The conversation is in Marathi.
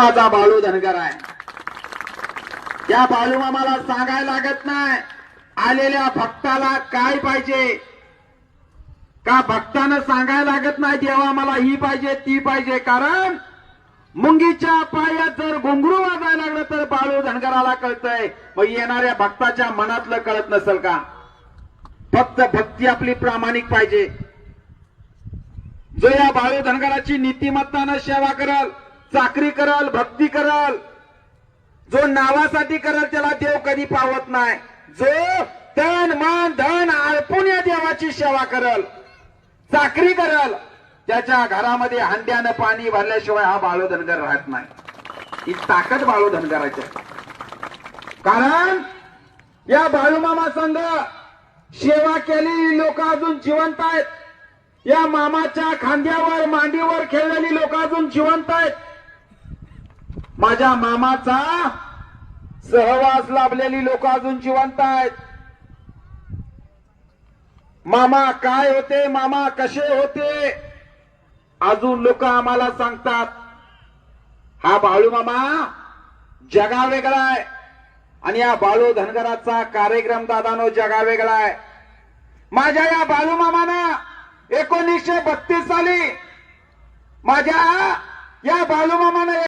माझा बाळू धनगर आहे. या बाळूमामाला सांगायला लागत नाही. आलेल्या भक्ताला काय पाहिजे? का भक्तानं सांगायला लागत नाही देवा मला ही पाहिजे ती पाहिजे. कारण मुंगीच्या पायात जर घुंगरू वाजायला लागलं तर बाळू धनगराला कळतंय. मग येणाऱ्या भक्ताच्या मनातलं कळत नसेल का? फक्त भक्ती आपली प्रामाणिक पाहिजे. जो या बाळू धनगराची नीतिमत्तानं सेवा करल चाकरी करल भक्ती करल. जो नावासाठी करल त्याला देव कधी पावत नाही. जो तन मन धन आळपून या देवाची सेवा करल चाकरी करल त्याच्या घरामध्ये हांड्यानं पाणी भरल्याशिवाय हा बाळो धनगर राहत नाही. ही ताकद बाळू धनगराची आहे. कारण या बाळूमामा संघ सेवा केलेली लोक अजून जिवंत आहेत. या मामाच्या खांद्यावर मांडीवर खेळलेली लोक अजून जिवंत आहेत. माझ्या मामाचा सहवास लाभलेली लोक अजून जिवंत आहेत. मामा काय होते मामा कसे होते अजून लोक आम्हाला सांगतात. हा बाळू मामा जगा वेगळा आहे. आणि या बाळू धनगराचा कार्यक्रम दादानो जगा वेगळा आहे. माझ्या या बाळू मामानं एकोणीसशे बत्तीस साली माझ्या या बाळू मामानं